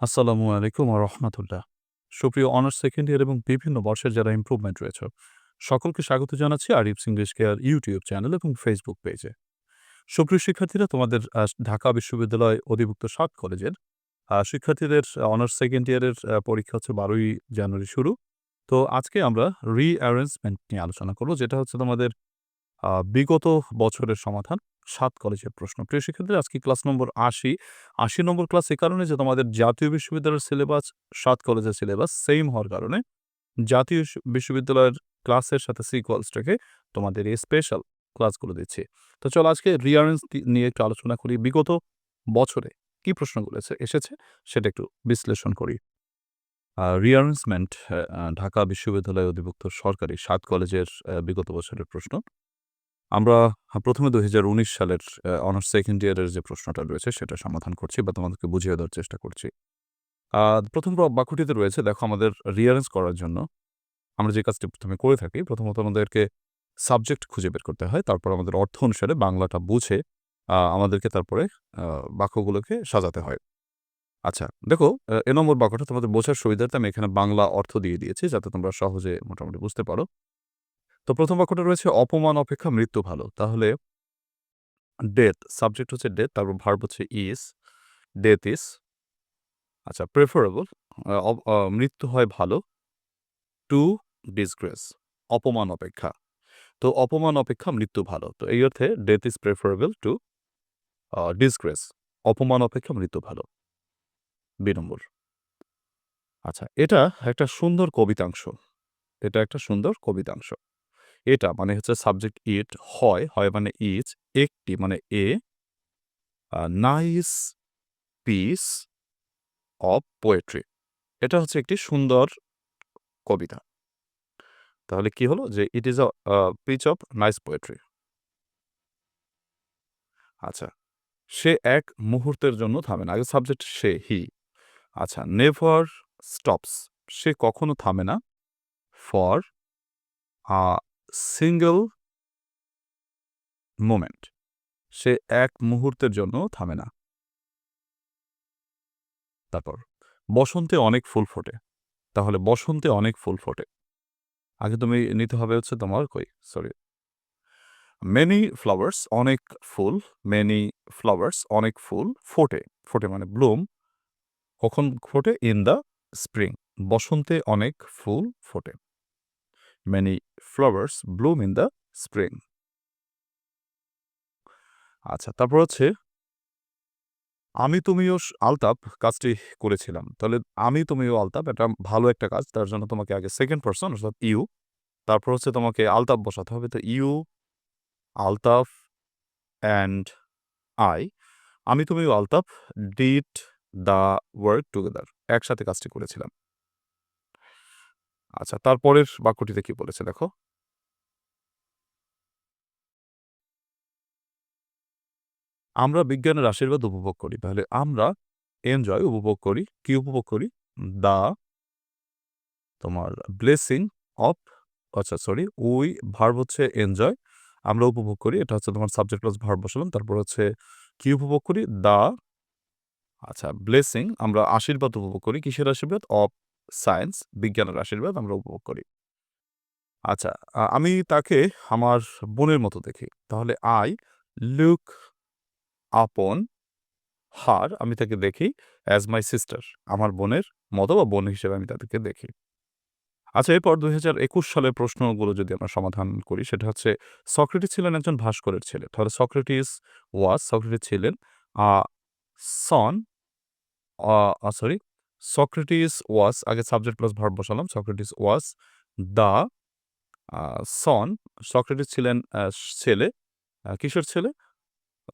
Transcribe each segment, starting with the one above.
আসসালামু আলাইকুম রাহমাতুল্লাহ। সুপ্রিয় অনার্স সেকেন্ড ইয়ার এবং বিভিন্ন বর্ষের যারা ইমপ্রুভমেন্ট রয়েছে, সকলকে স্বাগত জানাচ্ছি Arif English care YouTube channel এবং ফেসবুক পেজে। সুপ্রিয় শিক্ষার্থীরা তোমাদের ঢাকা বিশ্ববিদ্যালয় অধিভুক্ত সাত কলেজের শিক্ষার্থীদের অনার্স সেকেন্ড ইয়ারের পরীক্ষা হচ্ছে ১২ই জানুয়ারি শুরু। তো আজকে আমরা রিঅ্যারেঞ্জমেন্ট নিয়ে আলোচনা করব যেটা হচ্ছে তোমাদের বিগত বছরের সমাধান ৭ কলেজের প্রশ্ন। প্রিয় শিক্ষার্থীরা, আজকে ক্লাস নম্বর আশি আশি নম্বর ক্লাস এ কারণে যে তোমাদের জাতীয় বিশ্ববিদ্যালয়ের সিলেবাস সাত কলেজের সিলেবাস সেইম হওয়ার কারণে জাতীয় বিশ্ববিদ্যালয়ের ক্লাসের সাথে সিকোয়েন্স রেখে তোমাদের এই স্পেশাল ক্লাসগুলো দিচ্ছি। তো চলো আজকে রিয়ারেন্স নিয়ে একটু আলোচনা করি। বিগত বছরে কি প্রশ্নগুলো এসে এসেছে সেটা একটু বিশ্লেষণ করি। রিয়ারেন্সমেন্ট ঢাকা বিশ্ববিদ্যালয় অধিভুক্ত সরকারি সাত কলেজের বিগত বছরের প্রশ্ন। আমরা আ প্রথমে ২০১৯ সালের অনার্স সেকেন্ড ইয়ারের যে প্রশ্নটা রয়েছে সেটা সমাধান করছি বা তোমাদেরকে বুঝিয়ে দেওয়ার চেষ্টা করছি। প্রথম ১ম বাক্যটিতে রয়েছে দেখো আমাদের রিঅ্যারেঞ্জ করার জন্য আমরা যে কাজটি প্রথমে করে থাকি, প্রথমত আমাদেরকে সাবজেক্ট খুঁজে বের করতে হয়। তারপর আমাদের অর্থ অনুসারে বাংলাটা বুঝে আমাদেরকে তারপরে বাক্যগুলোকে সাজাতে হয়। আচ্ছা দেখো এ নম্বর বাক্যটা তোমাদের বোঝার সুবিধার্থে আমি এখানে বাংলা অর্থ দিয়ে দিয়েছি যাতে তোমরা সহজে মোটামুটি বুঝতে পারো। তো ১ম বাক্যটা রয়েছে অপমান অপেক্ষা মৃত্যু ভালো। তাহলে ডেথ সাবজেক্ট হচ্ছে ডেথ তারপর ভার্ব হচ্ছে ইজ, ডেথ ইজ আচ্ছা প্রেফারেবল মৃত্যু হয় ভালো টু ডিসগ্রেস অপমান অপেক্ষা। তো অপমান অপেক্ষা মৃত্যু ভালো। তো এই অর্থে death is preferable to disgrace অপমান অপেক্ষা মৃত্যু ভালো। ২ নম্বর। আচ্ছা এটা একটা সুন্দর কবিতাংশ। এটা একটা সুন্দর কবিতাংশ। এটা মানে হচ্ছে সাবজেক্ট ইট হয়, হয় মানে ইজ, একটি মানে a nice piece of poetry. এটা হচ্ছে একটি সুন্দর কবিতা। তাহলে কি হলো যে it is a piece of nice poetry. আচ্ছা সে এক মুহূর্তের জন্য থামে না। আগে সাবজেক্ট সে হি। আচ্ছা নেভার স্টপস সে কখনো থামে না ফর সিঙ্গল মোমেন্ট সে এক মুহূর্তের জন্য থামে না। তারপর বসন্তে অনেক ফুল ফোটে। তাহলে বসন্তে অনেক ফুল ফোটে। আগে তুমি নিতে হবে হচ্ছে তোমার কই সরি মেনি ফ্লাওয়ার্স অনেক ফুল, মেনি ফ্লাওয়ার্স অনেক ফুল ফোটে। ফোটে মানে ব্লুম কখন ফোটে? ইন দ্য স্প্রিং বসন্তে অনেক ফুল ফোটে। Many flowers bloom in the spring. আচ্ছা তারপর হচ্ছে আমি তুমিও আলতাপ কাজটি করেছিলাম। তাহলে আমি তুমিও আলতাপ এটা ভালো একটা কাজ। তার জন্য তোমাকে আগে সেকেন্ড পারসন অর্থাৎ ইউ তারপর হচ্ছে তোমাকে আলতাপ বসাতে হবে। তো ইউ, আলতাফ অ্যান্ড আই আমি তুমিও Altaf did the work together একসাথে কাজটি করেছিলাম। আচ্ছা তারপরের বাক্যটিতে কি বলেছে দেখো? আমরা বিজ্ঞানের আশীর্বাদ উপভোগ করি। তাহলে আমরা এনজয় উপভোগ করি। কি উপভোগ করি? দ্য তোমার ব্লেসিং অফ আচ্ছা সরি, উই ভার্ব হচ্ছে এনজয় আমরা উপভোগ করি। এটা হচ্ছে তোমার সাবজেক্ট প্লাস ভার্ব বসালাম। তারপর হচ্ছে কি উপভোগ করি? দা আচ্ছা ব্লেসিং, আমরা আশীর্বাদ উপভোগ করি। কিসের আশীর্বাদ? অফ সায়েন্স বিজ্ঞানের আশীর্বাদ আমরা উপভোগ করি। আচ্ছা আমি তাকে আমার বোনের মতো দেখি। তাহলে আই লুক আপন হার আমি তাকে দেখি অ্যাজ মাই সিস্টার আমার বোনের মতো বা বোন হিসেবে আমি তাদেরকে দেখি। আচ্ছা এরপর ২০২১ সালের প্রশ্নগুলো যদি আমরা সমাধান করি, সেটা হচ্ছে সক্রেটিস ছিলেন একজন ভাস্করের ছেলে। তাহলে সক্রেটিস ওয়াজ সক্রেটিস ছিলেন সন সরি সক্রেটিস ওয়াজ আগে সাবজেক্ট প্লাস ভার্ব বসালাম। Socrates was the son Socrates ছিলেন ছেলে, আ কিসের ছেলে?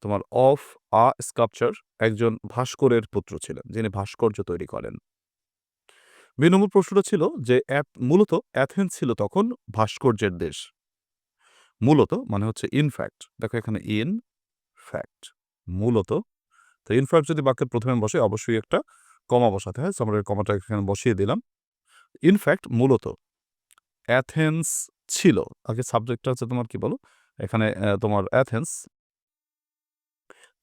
তোমার অফ আ স্কাল্পচার একজন ভাস্করের পুত্র ছিলেন, যিনি ভাস্কর্য তৈরি করেন। ২ নম্বর প্রশ্নটা ছিল যে মূলত অ্যাথেন্স ছিল তখন ভাস্কর্যের দেশ। মূলত মানে হচ্ছে ইন ফ্যাক্ট দেখো এখানে ইন ফ্যাক্ট মূলত তো ইন ফ্যাক্ট যদি বাক্যের প্রথমে বসে, অবশ্যই একটা কমা বসাতে হয়। আমরা কমাটা এখানে বসিয়ে দিলাম। ইনফ্যাক্ট মূলত অ্যাথেন্স ছিল আগে সাবজেক্টটা হচ্ছে তোমার কি বলো? এখানে তোমার অ্যাথেন্স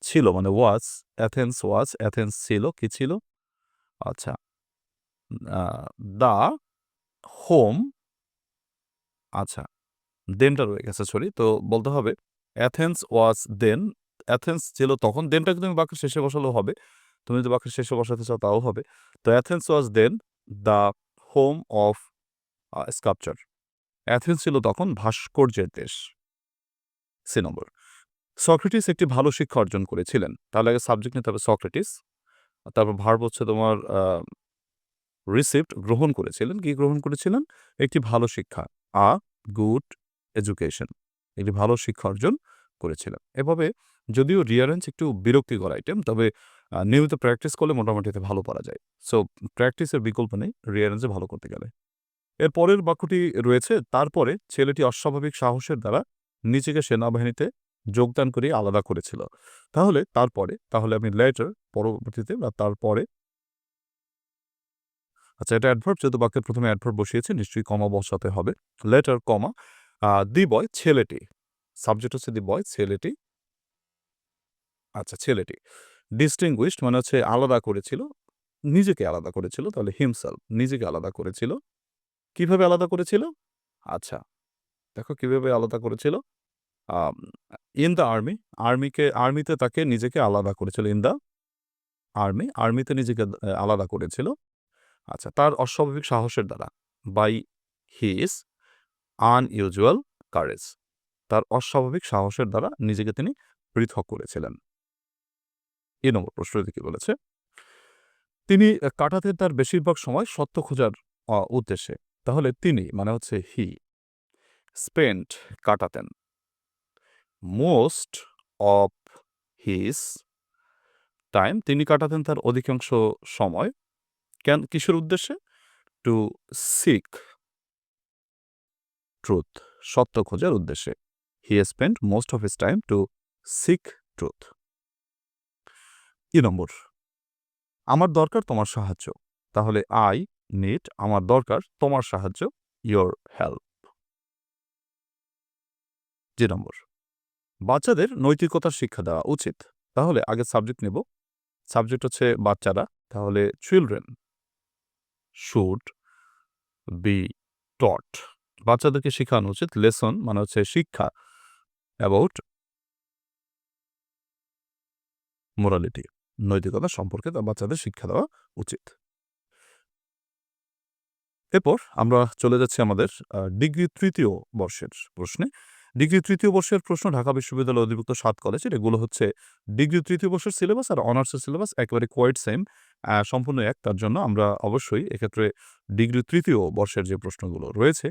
ছিল মানে ওয়াজ অ্যাথেন্স ওয়াজ অ্যাথেন্স ছিল, কি ছিল? আচ্ছা দ্য হোম আচ্ছা দেনটা রয়ে গেছে সরি তো বলতে হবে অ্যাথেন্স ওয়াজ দেন অ্যাথেন্স ছিল তখন দেনটাকে তুমি বাক্যের শেষে বসালেও হবে তুমি যদি বাক্যের শেষে বসাতে চাও, তাও হবে। তো Athens was then the home of sculpture Athens ছিল তখন ভাস্কর্যের দেশ। সি নম্বর। সক্রেটিস একটি ভালো শিক্ষা অর্জন করেছিলেন। তাহলে আগে সাবজেক্ট নিতে হবে সক্রেটিস। তারপর ভার্ব হচ্ছে তোমার রিসিপ্ট গ্রহণ করেছিলেন। কি গ্রহণ করেছিলেন? একটি ভালো শিক্ষা, আ গুড এডুকেশন একটি ভালো শিক্ষা অর্জন করেছিলেন। এভাবে যদিও রিয়ারেঞ্জ একটু বিরক্তিকর আইটেম তবে নিয়মিত প্র্যাকটিস করলে মোটামুটি এতে ভালো পারা যায়। সো প্র্যাকটিসের বিকল্প নেই রিয়ারেঞ্জে ভালো করতে গেলে। এর পরের বাক্যটি রয়েছে, তারপরে ছেলেটি অস্বাভাবিক সাহসের দ্বারা নিজেকে সেনাবাহিনীতে যোগদান করে আলাদা করেছিল। তাহলে তারপরে, তাহলে আমি লেটার পরবর্তীতে বা তারপরে আচ্ছা এটা অ্যাডভার্ব যেহেতু বাক্যের প্রথমে অ্যাডভার্ব বসিয়েছে, নিশ্চয়ই কমা বসাতে হবে। লেটার কমা দি বয়, ছেলেটি। সাবজেক্ট হচ্ছে দি বয়, ছেলেটি। আচ্ছা ছেলেটি। ডিস্টিংগুইশড মানে হচ্ছে আলাদা করেছিল, নিজেকে আলাদা করেছিল, তাহলে হিমসেলফ নিজেকে আলাদা করেছিল। কীভাবে আলাদা করেছিল? আচ্ছা দেখো কীভাবে আলাদা করেছিল। ইন দ্য আর্মি আর্মিকে আর্মিতে তাকে নিজেকে আলাদা করেছিল ইন দ্য আর্মি আর্মিতে নিজেকে আলাদা করেছিল। আচ্ছা তার অস্বাভাবিক সাহসের দ্বারা বাই হিজ আনইউজুয়াল কারেজ তার অস্বাভাবিক সাহসের দ্বারা নিজেকে তিনি পৃথক করেছিলেন। এ নম্বর প্রশ্নটি কি বলেছে। তিনি কাটাতেন তার বেশিরভাগ সময় সত্য খোঁজার উদ্দেশ্যে। তাহলে তিনি মানে হচ্ছে হি। স্পেন্ট কাটাতেন। মোস্ট অফ হিস টাইম তিনি কাটাতেন তার অধিকাংশ সময়। কেন, কিসের উদ্দেশ্যে? টু সিক ট্রুথ, সত্য খোঁজার উদ্দেশ্যে। He spend most of his time to seek truth. ই নম্বর? আমার দরকার তোমার সাহায্য। তাহলে আই নিড আমার দরকার তোমার সাহায্য ইয়োর হেল্প জি নম্বর। বাচ্চাদের নৈতিকতার শিক্ষা দেওয়া উচিত। তাহলে আগে সাবজেক্ট নেব। সাবজেক্ট হচ্ছে বাচ্চারা। তাহলে চিলড্রেন শুড বি টট বাচ্চাদেরকে শেখানো উচিত। লেসন মানে হচ্ছে শিক্ষা অ্যাবাউট মোরালিটি নৈতিকতা সম্পর্কে তা বাচ্চাদের শিক্ষা দেওয়া উচিত। এরপর আমরা চলে যাচ্ছি আমাদের ডিগ্রি তৃতীয় বর্ষের প্রশ্নে। ডিগ্রি তৃতীয় বর্ষের প্রশ্ন ঢাকা বিশ্ববিদ্যালয় অধিভুক্ত সাত কলেজ এগুলো হচ্ছে ডিগ্রি তৃতীয় বর্ষের সিলেবাস আর অনার্সের সিলেবাস একেবারে কোয়াইট সেম সম্পূর্ণ এক। তার জন্য আমরা অবশ্যই এক্ষেত্রে ডিগ্রি তৃতীয় বর্ষের যে প্রশ্নগুলো রয়েছে,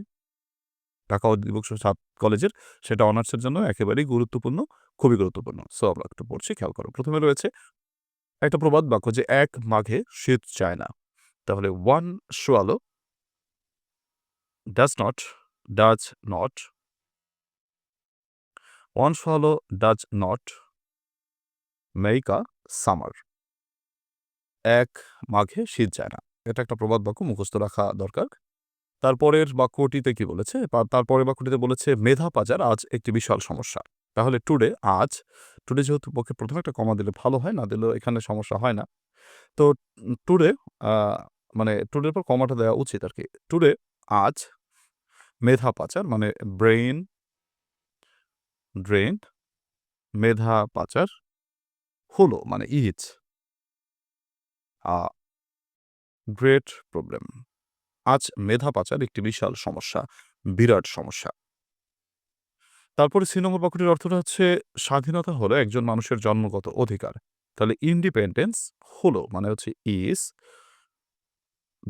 ঢাকা অধিভুক্ত সাত কলেজের সেটা অনার্সের জন্য একেবারেই গুরুত্বপূর্ণ, খুবই গুরুত্বপূর্ণ। সো আমরা একটু পড়ছি, খেয়াল করো। প্রথমে রয়েছে একটা প্রবাদ বাক্য যে, এক মাঘে শীত চায় না। তাহলে one swallow does not does not one swallow does not a summer এক মাঘে শীত যায় না। এটা একটা প্রবাদ বাক্য, মুখস্থ রাখা দরকার। তারপরের বাক্যটিতে কি বলেছে? তারপরের বাক্যটিতে বলেছে, মেধা পাচার আজ একটি বিশাল সমস্যা। তাহলে টুডে আজ টুডে যেহেতু পক্ষে প্রথমে একটা কমা দিলে ভালো হয়, না দিলেও এখানে সমস্যা হয় না। তো টুডে মানে টুডের পর কমাটা দেওয়া উচিত আর কি টুডে আজ, মেধা পাচার মানে ব্রেইন ড্রেন মেধা পাচার হলো মানে ইজ গ্রেট প্রবলেম আজ মেধা পাচার একটি বিশাল সমস্যা, বিরাট সমস্যা। তারপরে সি নম্বর বাক্যটির অর্থটা হচ্ছে স্বাধীনতা হলো একজন মানুষের জন্মগত অধিকার। তাহলে ইন্ডিপেন্ডেন্স হলো মানে হচ্ছে ইজ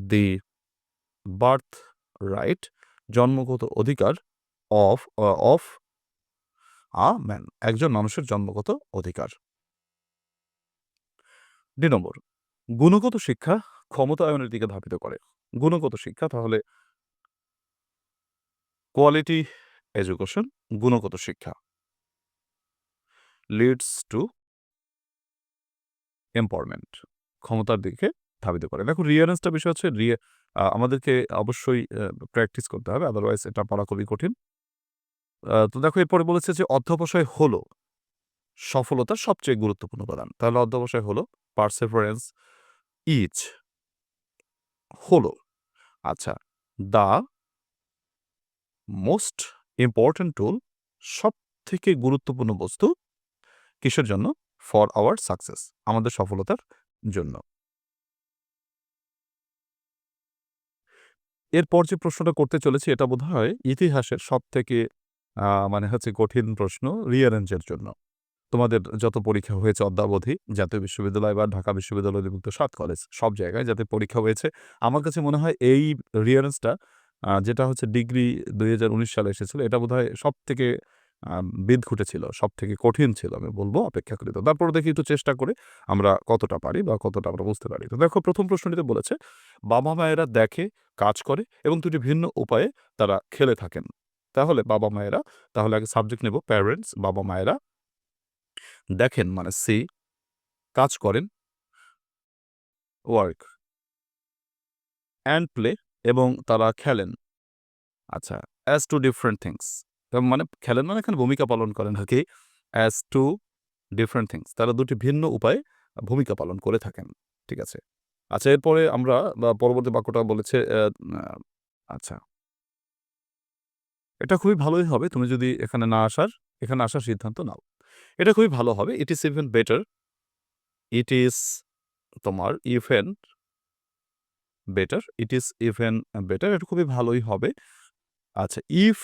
দি বার্থ রাইট জন্মগত অধিকার অফ অফ আ ম্যান একজন মানুষের জন্মগত অধিকার। দুই নম্বর, গুণগত শিক্ষা ক্ষমতায়নের দিকে ধাবিত করে। গুণগত শিক্ষা তাহলে কোয়ালিটি এডুকেশন গুণগত শিক্ষা। লিডস টু এম্পাওয়ারমেন্ট ক্ষমতার দিকে ধাবিত করে। দেখো রিয়ারেন্সটা বিষয় হচ্ছে রিয়ে আমাদেরকে অবশ্যই প্র্যাকটিস করতে হবে আদারওয়াইজ এটা পড়া খুবই কঠিন। তো দেখো, এরপরে বলেছে যে অধ্যবসায় হলো সফলতার সবচেয়ে গুরুত্বপূর্ণ উপাদান। তাহলে অধ্যবসায় হলো পারসেফারেন্স ইচ হলো। আচ্ছা দ্য মোস্ট ইম্পর্ট্যান্ট টুল সব থেকে গুরুত্বপূর্ণ বস্তু কিসের জন্য? ফর আওয়ার সাকসেস আমাদের সফলতার জন্য। এরপর যে প্রশ্নটা করতে চলেছি, এটা বোধ হয় ইতিহাসের সব থেকে মানে হচ্ছে কঠিন প্রশ্ন রিয়ারেঞ্জের জন্য। তোমাদের যত পরীক্ষা হয়েছে অদ্যাবধি, জাতীয় বিশ্ববিদ্যালয় বা ঢাকা বিশ্ববিদ্যালয় অধিভুক্ত সাত কলেজ সব জায়গায় যাতে পরীক্ষা হয়েছে, আমার কাছে মনে হয় এই রিয়ারেন্সটা যেটা হচ্ছে ডিগ্রি দুই হাজার উনিশ সালে এসেছিল, এটা বোধ হয় সব থেকে বিদ ঘুটেছিল সব থেকে কঠিন ছিল আমি বলব অপেক্ষাকৃত। তারপরে দেখি একটু চেষ্টা করে আমরা কতটা পারি বা কতটা আমরা বুঝতে পারি। তো দেখো প্রথম প্রশ্নটিতে বলেছে, বাবা মায়েরা দেখে, কাজ করে এবং দুটি ভিন্ন উপায়ে তারা খেলে থাকেন। তাহলে বাবা মায়েরা, তাহলে আগে সাবজেক্ট নেব প্যারেন্টস বাবা মায়েরা দেখেন মানে সি কাজ করেন ওয়ার্ক অ্যান্ড প্লে এবং তারা খেলেন। আচ্ছা অ্যাজ টু ডিফারেন্ট থিংস মানে খেলেন মানে এখানে ভূমিকা পালন করেন আর কি। অ্যাজ টু ডিফারেন্ট থিংস তারা দুটি ভিন্ন উপায়ে ভূমিকা পালন করে থাকেন। ঠিক আছে? আচ্ছা এরপরে আমরা পরবর্তী বাক্যটা বলেছে আচ্ছা। এটা খুবই ভালোই হবে, তুমি যদি এখানে না আসার, এখানে আসার সিদ্ধান্ত নাও। এটা খুবই ভালো হবে। It is even better it is তোমার even better it is even better এটা খুবই ভালোই হবে। আচ্ছা ইফ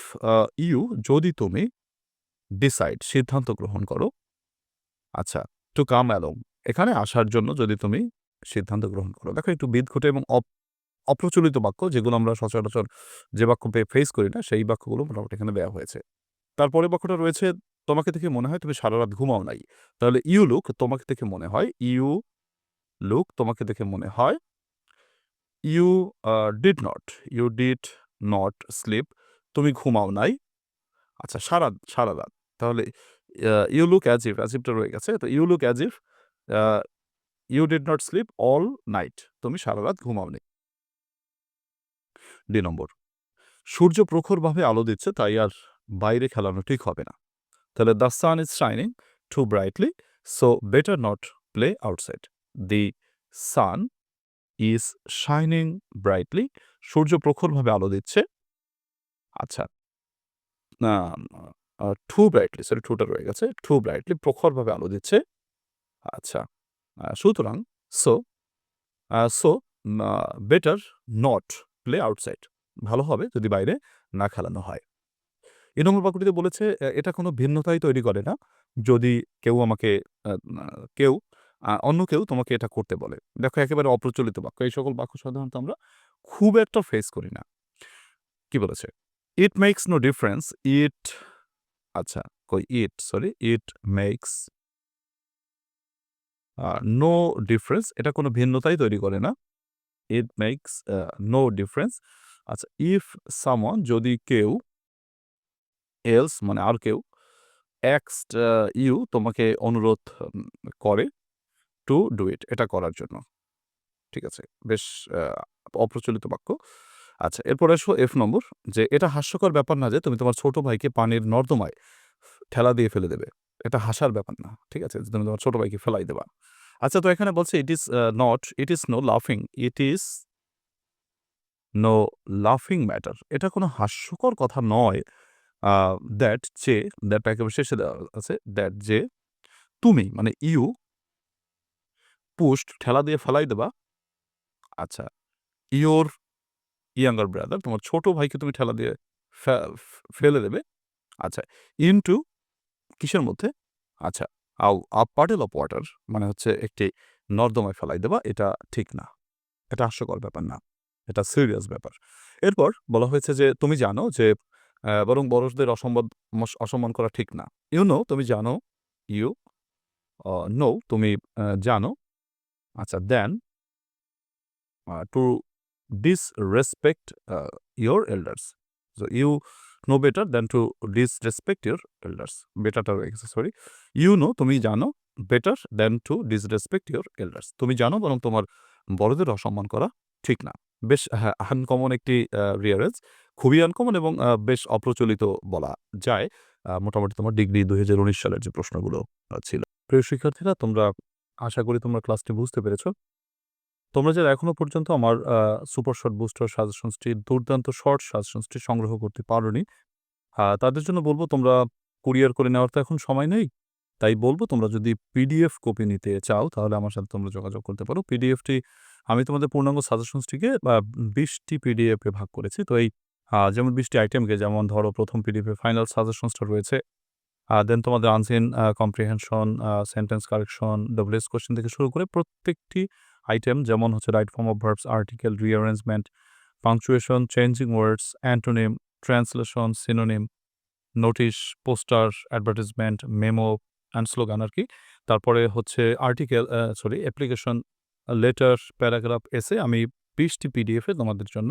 ইউ যদি তুমি ডিসাইড সিদ্ধান্ত গ্রহণ করো আচ্ছা টু কাম অ্যালং এখানে আসার জন্য যদি তুমি সিদ্ধান্ত গ্রহণ করো, দেখো একটু বিদঘটে এবং অপ্রচলিত বাক্য, যেগুলো আমরা সচরাচর যে বাক্য পেয়ে ফেস করি না, সেই বাক্যগুলো মোটামুটি এখানে দেওয়া হয়েছে। তারপরে বাক্যটা রয়েছে, তোমাকে দেখে মনে হয় তুমি সারা রাত ঘুমাও নাই। তাহলে ইউ লুক তোমাকে দেখে মনে হয় ইউ লুক তোমাকে দেখে মনে হয় you did not you did not sleep তুমি ঘুমাও নাই। আচ্ছা সারা সারা রাত। তাহলে you look as if as if রয়ে গেছে। তো you look as if you did not sleep all night তুমি সারা রাত ঘুমাও নেই ডি নম্বর। সূর্য প্রখরভাবে আলো দিচ্ছে, তাই আর বাইরে খেলানো ঠিক হবে না। তাহলে the sun is shining too brightly so better not play outside the sun is shining brightly সূর্য প্রখরভাবে আলো দিচ্ছে। আচ্ছা। না টু ব্রাইটলি সরি টুটা রয়ে গেছে। টু ব্রাইটলি প্রখরভাবে আলো দিচ্ছে। আচ্ছা সুতরাং so so better not play outside ভালো হবে যদি বাইরে না খেলানো হয়। এ নম্বর বাক্যটিতে বলেছে এটা কোনো ভিন্নতাই তৈরি করে না। যদি কেউ আমাকে কেউ অন্য কেউ তোমাকে এটা করতে বলে। দেখো একেবারে অপ্রচলিত বাক্য। এই সকল বাক্য সাধারণত আমরা খুব একটা ফেস করি না। কি বলেছে? It makes no difference it আচ্ছা কই it sorry it makes no difference এটা কোনো ভিন্নতাই তৈরি করে না। ইট মেক্স নো ডিফারেন্স আচ্ছা ইফ সামন যদি কেউ এলস মানে আর কেউ এক্স ইউ তোমাকে অনুরোধ করে টু ডু ইট এটা করার জন্য। ঠিক আছে? বেশ অপ্রচলিত বাক্য। আচ্ছা এরপরে আসো এফ নম্বর, যে এটা হাস্যকর ব্যাপার না যে তুমি তোমার ছোট ভাইকে পানির নর্দমায় ঠেলা দিয়ে ফেলে দেবে। এটা হাসার ব্যাপার না, ঠিক আছে? তুমি তোমার ছোট ভাইকে ফেলাই দেবা। আচ্ছা তো এখানে বলছে it is not it is no লাফিং ইট ইজ নো লাফিং ম্যাটার এটা কোনো হাস্যকর কথা নয় দ্যাট যে দ্যাট একেবারে শেষে দেওয়া আছে দ্যাট যে তুমি মানে ইউ পোস্ট, ঠেলা দিয়ে ফেলাই দেবা। আচ্ছা ইয়োর ইয়াঙ্গার ব্রাদার তোমার ছোট ভাইকে তুমি ঠেলা দিয়ে ফেলে দেবে। আচ্ছা ইনটু কিসের মধ্যে? আচ্ছা আউ আপ পার্টেল অফ ওয়াটার মানে হচ্ছে একটি নর্দমায় ফেলাই দেবা, এটা ঠিক না। এটা হাস্যকর ব্যাপার না, এটা সিরিয়াস ব্যাপার। এরপর বলা হয়েছে যে, তুমি জানো যে বরং বড়দের অসম্মান অসম্মান করা ঠিক না। ইউ নো তুমি জানো ইউ নো তুমি জানো আচ্ছা then to disrespect uh, your elders. So you know better than to disrespect your. বেটারটা রয়ে গেছে সরি ইউ নো তুমি জানো better then to disrespect your elders তুমি জানো বরং তোমার বড়দের অসম্মান করা ঠিক না। বেশ হ্যাঁ আনকমন একটি রিয়ারেজ খুবই আনকমন এবং বেশ অপ্রচলিত বলা যায়। মোটামুটি তোমার ডিগ্রি দুই হাজার উনিশ সালের যে প্রশ্নগুলো ছিল। প্রিয় শিক্ষার্থীরা তোমরা আশা করি তোমরা ক্লাসটি বুঝতে পেরেছ তোমরা যারা এখনও পর্যন্ত আমার সুপার শর্ট বুস্টার সাজেশনসটি দুর্দান্ত শর্ট সাজেশনসটি সংগ্রহ করতে পারোনি, তাদের জন্য বলব তোমরা কুরিয়ার করে নেওয়ার তো এখন সময় নেই। তাই বলব তোমরা যদি পিডিএফ কপি নিতে চাও তাহলে আমার সাথে তোমরা যোগাযোগ করতে পারো। পিডিএফটি আমি তোমাদের পূর্ণাঙ্গ সাজেশনসটিকে আ ২০ টি পিডিএফ ভাগ করেছি। তো এই যেমন বিশটি আইটেমকে যেমন ধরো প্রথম পিডিএফে ফাইনাল সাজেশনসটা রয়েছে। দেন তোমাদের unseen comprehension, sentence correction, WH question থেকে শুরু করে প্রত্যেকটি আইটেম যেমন হচ্ছে right form of verbs, article, rearrangement, punctuation, changing words, antonym, translation, synonym, notice, poster, advertisement, memo and slogan আর কি। তারপরে হচ্ছে article sorry application, letter, paragraph, essay আমি ২০ টি পিডিএফ তোমাদের জন্য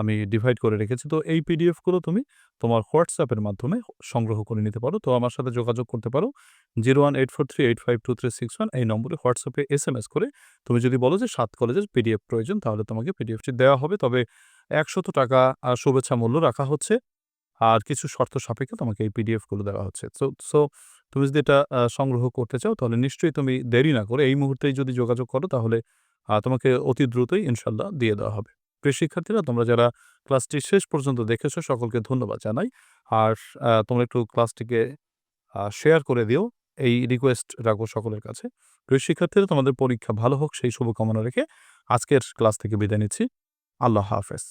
আমি ডিভাইড করে রেখেছি। তো এই পিডিএফগুলো তুমি তোমার হোয়াটসঅ্যাপের মাধ্যমে সংগ্রহ করে নিতে পারো। তো আমার সাথে যোগাযোগ করতে পারো 01843852361 এই নম্বরে হোয়াটসঅ্যাপে এসএমএস করে তুমি যদি বলো যে সাত কলেজের পিডিএফ প্রয়োজন, তাহলে তোমাকে পিডিএফটি দেওয়া হবে। তবে ৳১০০ আ, শুভেচ্ছা মূল্য রাখা হচ্ছে। আর কিছু শর্ত সাপেক্ষে তোমাকে এই পিডিএফগুলো দেওয়া হচ্ছে। সো সো তুমি যদি এটা সংগ্রহ করতে চাও, তাহলে নিশ্চয়ই তুমি দেরি না করে এই মুহূর্তেই যদি যোগাযোগ করো, তাহলে তোমাকে অতি দ্রুতই ইনশাল্লাহ দিয়ে দেওয়া হবে। প্রিয় শিক্ষার্থীরা তোমরা যারা ক্লাসটি শেষ পর্যন্ত দেখেছ, সকলকে ধন্যবাদ জানাই। আর তোমরা একটু ক্লাসটিকে শেয়ার করে দিও। এই রিকোয়েস্ট রাখব সকলের কাছে। প্রিয় শিক্ষার্থীরা তোমাদের পরীক্ষা ভালো হোক, সেই শুভকামনা রেখে আজকের ক্লাস থেকে বিদায় নিচ্ছি। আল্লাহ হাফেজ।